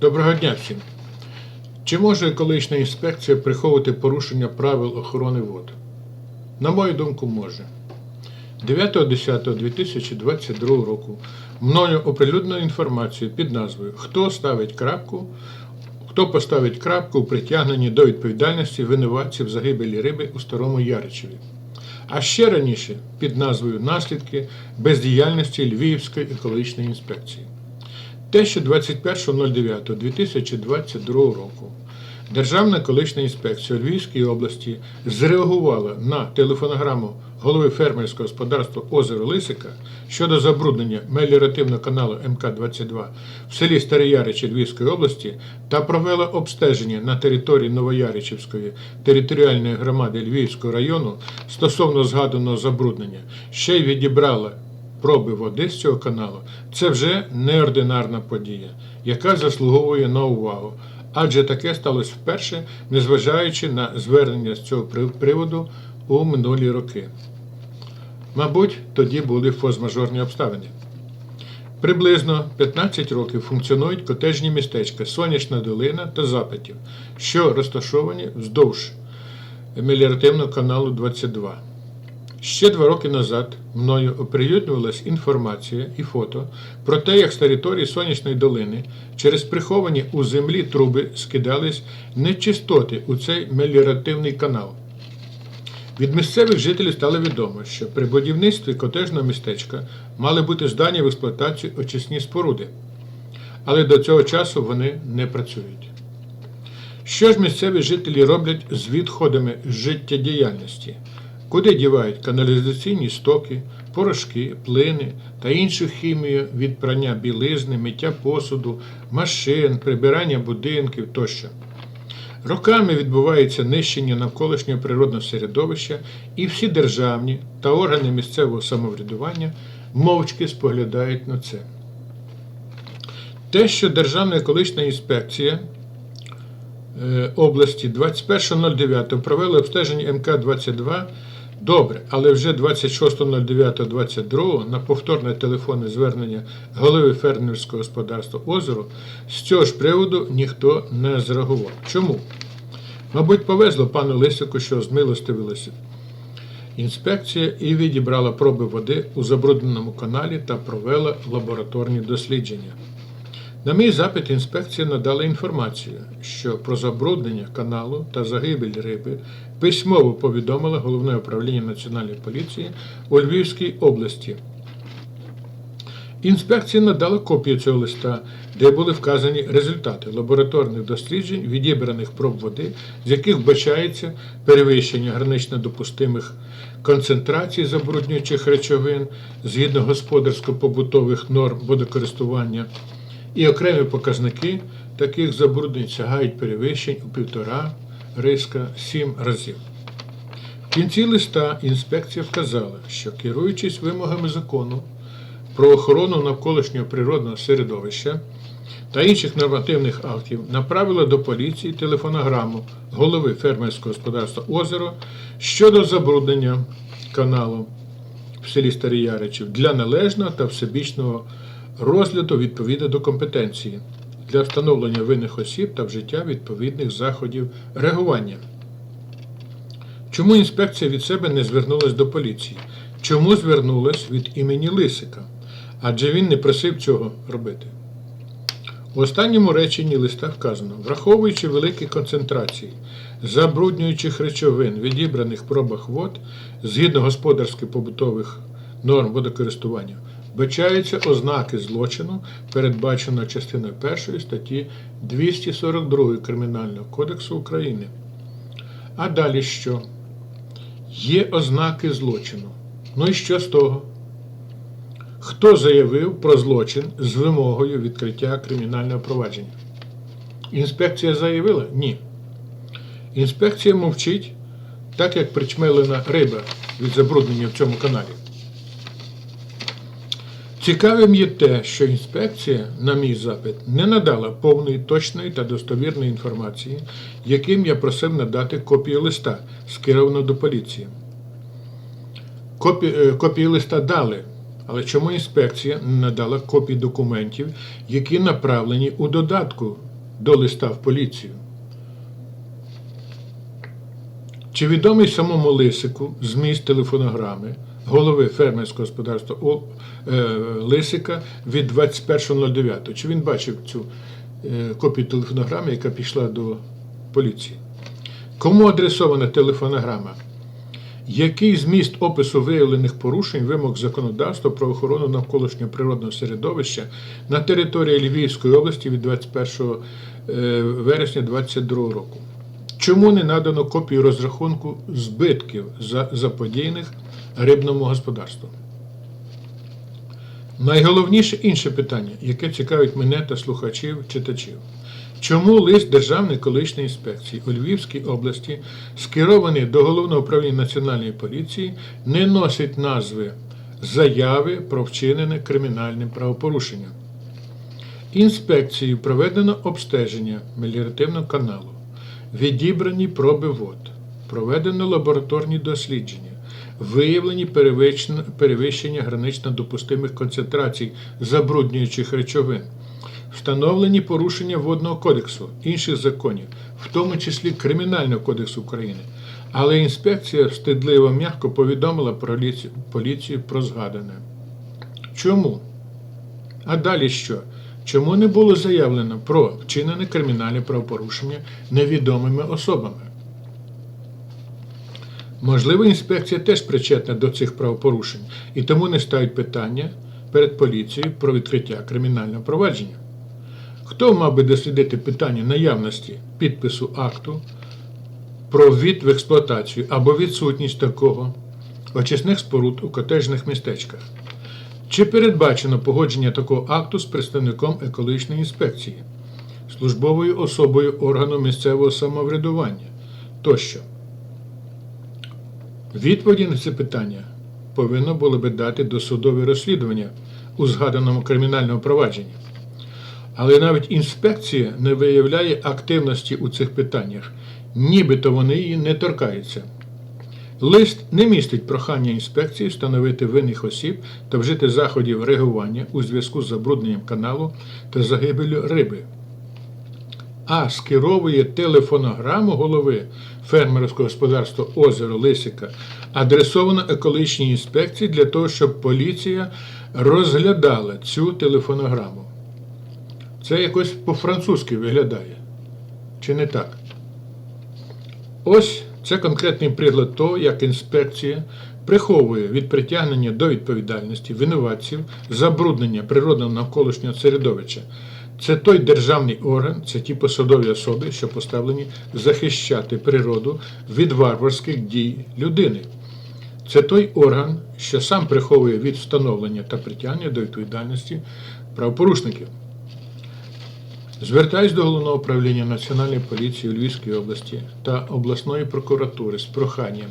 Доброго дня всім. Чи може екологічна інспекція приховувати порушення правил охорони вод? На мою думку, може. 9.10.2022 року мною оприлюднено інформацію під назвою Хто ставить крапку, хто поставить крапку у притягненні до відповідальності винуватців загибелі риби у Старому Яричеві. А ще раніше під назвою Наслідки бездіяльності Львівської екологічної інспекції. Те, що 21.09.2022 року Державна екологічна інспекція у Львівській області зреагувала на телефонограму голови фермерського господарства Озеро Лисика щодо забруднення меліоративного каналу МК-22 в селі Старояричі Львівської області та провела обстеження на території Новояричівської територіальної громади Львівського району стосовно згаданого забруднення, ще й відібрала проби води з цього каналу, це вже неординарна подія, яка заслуговує на увагу. Адже таке сталося вперше, незважаючи на звернення з цього приводу у минулі роки. Мабуть, тоді були форс-мажорні обставини. Приблизно 15 років функціонують котежні містечка Сонячна долина та Запитів, що розташовані вздовж меліоративного каналу 22. Ще два роки назад мною оприлюднювалась інформація і фото про те, як з території Сонячної долини через приховані у землі труби скидались нечистоти у цей меліоративний канал. Від місцевих жителів стало відомо, що при будівництві котежного містечка мали бути здані в експлуатацію очисні споруди, але до цього часу вони не працюють. Що ж місцеві жителі роблять з відходами життєдіяльності? Куди дівають каналізаційні стоки, порошки, плини та іншу хімію від прання білизни, миття посуду, машин, прибирання будинків тощо? Роками відбувається нищення навколишнього природного середовища, і всі державні та органи місцевого самоврядування мовчки споглядають на це. Те, що Державна екологічна інспекція е, області 21.09 провели обстеження МК-22, добре, але вже 26.09.22 на повторне телефонне звернення голови фермерського господарства Озеро з цього ж приводу ніхто не зреагував. Чому? Мабуть, повезло пану Лисику, що змилостивилося. Інспекція і відібрала проби води у забрудненому каналі та провела лабораторні дослідження. На мій запит інспекція надала інформацію, що про забруднення каналу та загибель риби письмово повідомила Головне управління Національної поліції у Львівській області. Інспекція надала копію цього листа, де були вказані результати лабораторних досліджень відібраних проб води, з яких вбачається перевищення гранично допустимих концентрацій забруднюючих речовин згідно господарсько-побутових норм водокористування, і окремі показники таких забруднень сягають перевищень у півтора риска сім разів. В кінці листа інспекція вказала, що керуючись вимогами закону про охорону навколишнього природного середовища та інших нормативних актів направила до поліції телефонограму голови фермерського господарства Озеро щодо забруднення каналу в селі Старий Яричів для належного та всебічного розгляду відповідно до компетенції для встановлення винних осіб та вжиття відповідних заходів реагування. Чому інспекція від себе не звернулась до поліції? Чому звернулась від імені Лисика? Адже він не просив цього робити. У останньому реченні листа вказано, враховуючи великі концентрації забруднюючих речовин, відібраних пробах вод згідно господарсько-побутових норм водокористування, вбачаються ознаки злочину, передбаченого частиною 1 статті 242 Кримінального кодексу України. А далі що? Є ознаки злочину. Ну і що з того? Хто заявив про злочин з вимогою відкриття кримінального провадження? Інспекція заявила? Ні. Інспекція мовчить, так як причмелена риба від забруднення в цьому каналі. Цікавим є те, що інспекція, на мій запит, не надала повної, точної та достовірної інформації, яким я просив надати копію листа, скерованого до поліції. Копі, е, копії листа дали, але чому інспекція не надала копії документів, які направлені у додатку до листа в поліцію. Чи відомий самому Лисику зміст телефонограми голови фермерського господарства е, Лисика від 21.09? Чи він бачив цю е, копію телефонограми, яка пішла до поліції? Кому адресована телефонограма? Який зміст опису виявлених порушень вимог законодавства про охорону навколишнього природного середовища на території Львівської області від 21 е, вересня 2022 року? Чому не надано копію розрахунку збитків за заподіяних рибному господарству? Найголовніше інше питання, яке цікавить мене та слухачів, читачів. Чому лист Державної екологічної інспекції у Львівській області, скерований до Головного управління Національної поліції, не носить назви заяви про вчинене кримінальне правопорушення? Інспекцією проведено обстеження меліоративного каналу, відібрані проби вод, проведено лабораторні дослідження, виявлені перевищення- гранично допустимих концентрацій забруднюючих речовин, встановлені порушення водного кодексу, інших законів, в тому числі Кримінального кодексу України. Але інспекція встидливо м'яко повідомила поліцію, поліцію про згадане. Чому? А далі що? Чому не було заявлено про вчинене кримінальне правопорушення невідомими особами? Можливо, інспекція теж причетна до цих правопорушень і тому не ставить питання перед поліцією про відкриття кримінального провадження. Хто мав би дослідити питання наявності підпису акту про ввід в експлуатацію або відсутність такого очисних споруд у котежних містечках? Чи передбачено погодження такого акту з представником екологічної інспекції, службовою особою органу місцевого самоврядування тощо? Відповіді на це питання повинно було би дати досудове розслідування у згаданому кримінальному провадженні. Але навіть інспекція не виявляє активності у цих питаннях, нібито вони її не торкаються. Лист не містить прохання інспекції встановити винних осіб та вжити заходів реагування у зв'язку з забрудненням каналу та загибелю риби, а скеровує телефонограму голови фермерського господарства озеро Лисика, адресовано екологічній інспекції для того, щоб поліція розглядала цю телефонограму. Це якось по-французьки виглядає. Чи не так? Ось це конкретний приклад того, як інспекція приховує від притягнення до відповідальності винуватців забруднення природного навколишнього середовища. Це той державний орган, це ті посадові особи, що поставлені захищати природу від варварських дій людини. Це той орган, що сам приховує від встановлення та притягнення до відповідальності правопорушників. Звертаюсь до головного управління Національної поліції у Львівській області та обласної прокуратури з проханням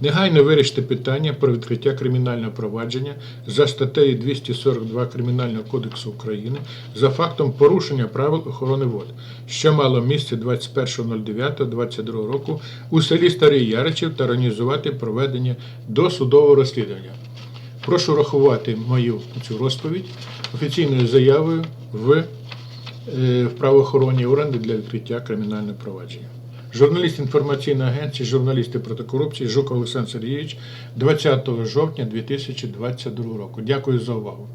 негайно вирішити питання про відкриття кримінального провадження за статтею 242 Кримінального кодексу України за фактом порушення правил охорони вод, що мало місце 21.09.22 року у селі Старий Яричів та організувати проведення досудового розслідування. Прошу рахувати мою цю розповідь офіційною заявою в в правоохоронні органи для відкриття кримінального провадження. Журналіст інформаційної агенції, журналісти проти корупції Жуков Олександр Сергійович 20 жовтня 2022 року. Дякую за увагу.